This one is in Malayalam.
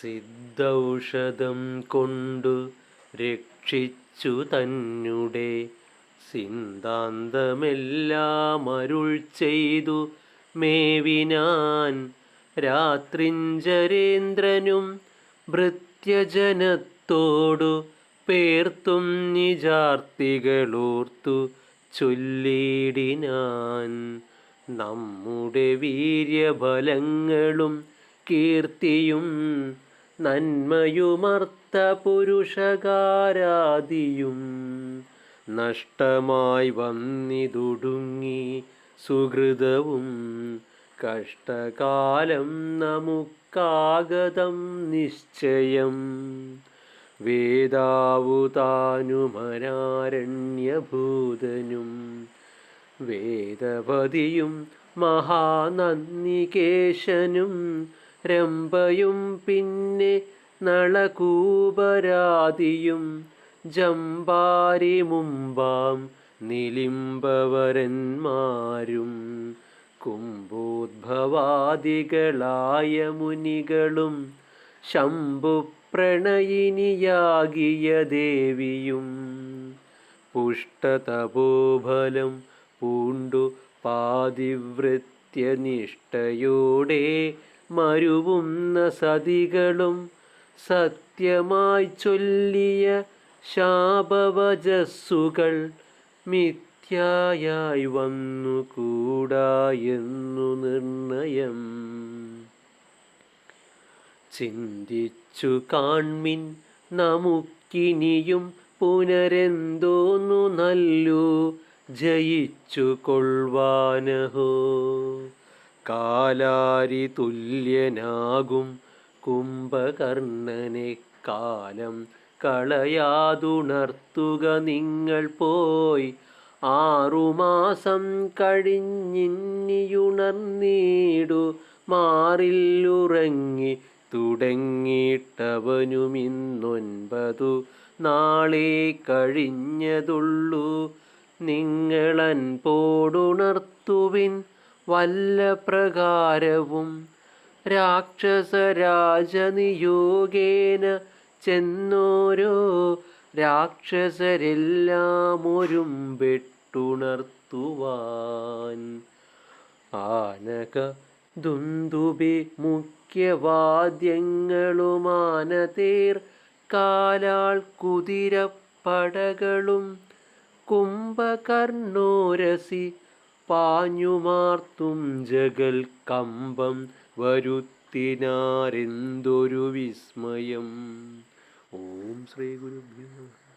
സിദ്ധൌഷധം കൊണ്ടു രക്ഷിച്ചു തന്നെ സിന്താന്തമെല്ലാം അരുൾ ചെയ്തു മേവിനാൻ രാത്രിഞ്ചരേന്ദ്രനും ഭൃത്യജനത്തോടു പേർത്തും നിജാർത്തികളോർത്തു ചൊല്ലിടിനാൻ. നമ്മുടെ വീര്യബലങ്ങളും കീർത്തിയും നന്മയുമർത്ത പുരുഷകാരാദിയും നഷ്ടമായി വന്നിതുടുങ്ങി സുഹൃതവും കഷ്ടകാലം നമുക്കാഗതം നിശ്ചയം. വേദാവുതാനുമനാരണ്യഭൂതനും വേദപതിയും മഹാനന്ദികേശനും രംഭയും പിന്നെ നളകൂപരാതിയും ജമ്പാരി മുമ്പാം നിലിംബവരന്മാരും കുംഭോദ്ഭവാദികളായ മുനികളും ശംഭു പ്രണയിനിയാകിയ ദേവിയും പുഷ്ടതപോഫലം പൂണ്ടു പാതിവൃത്യനിഷ്ഠയോടെ മരുവുന്ന സതികളും സത്യമായി ചൊല്ലിയ ശാപവചസ്സുകൾ മിഥ്യയായി വന്നു കൂടായെന്നു നിർണയം. ചിന്തിച്ചു കാൺമിൻ നമുക്കിനിയും പുനരെന്തോന്നു നല്ലു ജയിച്ചു കൊള്ളുവാനഹോ കാലാരി തുല്യനാകും കുംഭകർണനെ കാലം കളയാതുണർത്തുക നിങ്ങൾ പോയി. ആറുമാസം കഴിഞ്ഞിന്നിയുണർന്നീടു മാറില്ലുറങ്ങി തുടങ്ങിയിട്ടവനുമിന്നൊൻപതു നാളെ കഴിഞ്ഞതുള്ളൂ. നിങ്ങളൻ പോടുണർത്തുവിൻ വല്ല പ്രകാരവും രാക്ഷസരാജനിയോഗേന ചെന്നോരോ രാക്ഷസരെല്ലാം ഒരുമ്പെട്ടുണർത്തുവാൻ. ആനക ദുന്ദുബി മുഖ്യവാദ്യങ്ങളുമാനതേർ കാലാൾ കുതിരപ്പടകളും കുംഭകർണോരസി പാഞ്ഞുമാർത്തും ജഗൽ കമ്പം വരുത്തിനാരെന്തൊരു വിസ്മയം. ഓം ശ്രീ ഗുരുഭ്യോ